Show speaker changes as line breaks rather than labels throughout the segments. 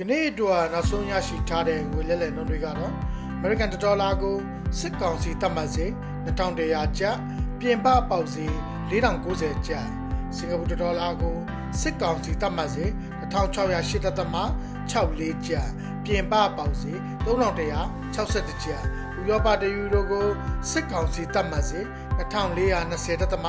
ကနေ့အတွက်နောက်ဆုံးရရှိထားတဲ့ငွေလဲလှယ်နှုန်းတွေကတော့ American ဒေါ်လာကိုစစ်ကောင်စီသတ်မှတ်စေ2100ကျပ်ပြင်ပပေါက်စေ4090ကျပ်စင်ကာပူဒေါ်လာကိုစစ်ကောင်စီသတ်မှတ်စေ2608သက်သမ64ကျပ်ပြင်ပပေါက်စေ3161ကျပ်ဥရောပတယူရိုကိုစစ်ကောင်စီသတ်မှတ်စေ2420သက်သမ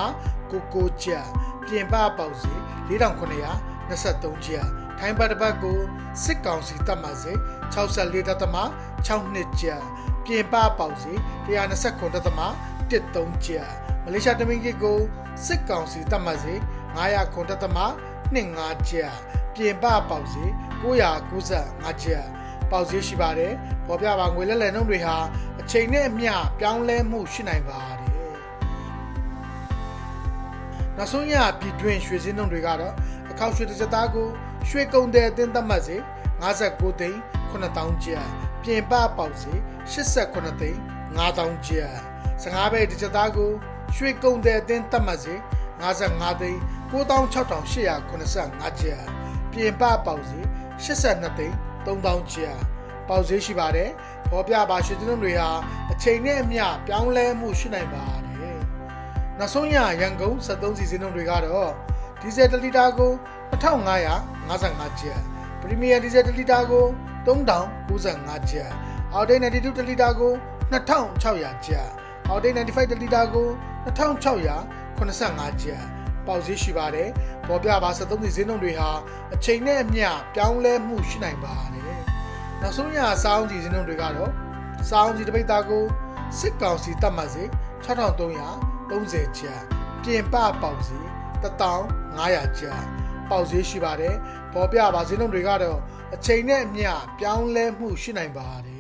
99ကျပ်ပြင်ပပေါက်စေ4923ကျပ် ထိုင်းဘတ်တစ်ပတ်ကိုစစ်ကောင်စီတတ်မှတ်စေ64တသမ6နှစ်ကျပ်ပြင်ပပေါက်စေ129တသမ13ကျပ်မလေးရှားတမင်ကြီးကိုစစ်ကောင်စီတတ်မှတ်စေ900ခွန်တသမ25ကျပ်ပြင်ပပေါက်စေ995ကျပ်ပေါက်ဈေးရှိပါတယ်ပေါ်ပြပါငွေလဲလှယ်နှုန်းတွေဟာအချိန်နဲ့အမျှပြောင်းလဲမှုရှိနိုင်ပါ နောက်ဆုံးရပြည်တွင်းရွှေစင်းနှုန်းတွေကတော့အခောက်ရွှေတစ်စက်သားကိုရွှေကုံတဲ့အသင်းသတ်မှတ်စေ59သိန်း9000ကျပ်ပြင်ပပေါက်စေ89သိန်း9000ကျပ်15ပဲတစ်စက်သားကိုရွှေကုံတဲ့အသင်းသတ်မှတ်စေ55သိန်း96,885ကျပ်ပြင်ပပေါက်စေ82သိန်း3000ကျပ်ပေါက်ဈေးရှိပါတယ်ပေါ်ပြပါရွှေစင်းနှုန်းတွေဟာအချိန်နဲ့အမျှပြောင်းလဲမှုရှိနိုင်ပါတယ် နောက်ဆုံးရရန်ကုန်73စီစဉ်နှုန်းတွေကတော့ဒီဇယ်1လီတာကို2555ကျပ်ပရီမီယာဒီဇယ်1လီတာကို3095ကျပ်အော်ဒိတ်92တလီတာကို2600ကျပ်အော်ဒိတ်95တလီတာကို2685ကျပ်ပေါက်ဈေးရှိပါတယ်ပေါ်ပြပါ73စီစဉ်နှုန်းတွေဟာအချိန်နဲ့အမျှပြောင်းလဲမှုရှိနိုင်ပါတယ်နောက်ဆုံးရစောင်းစီစဉ်နှုန်းတွေကတော့စောင်းစီတစ်ပိတ်သားကိုစစ်ကောင်စီတတ်မှတ်စေ6300 30ကျပ်ပြင်ပပေါက်စီ1500ကျပ်ပေါက်ဈေးရှိပါတယ်ပေါ်ပြပါဈေးနှုန်းတွေကတော့အချိန်နဲ့အမျှပြောင်းလဲမှုရှိနိုင်ပါတယ်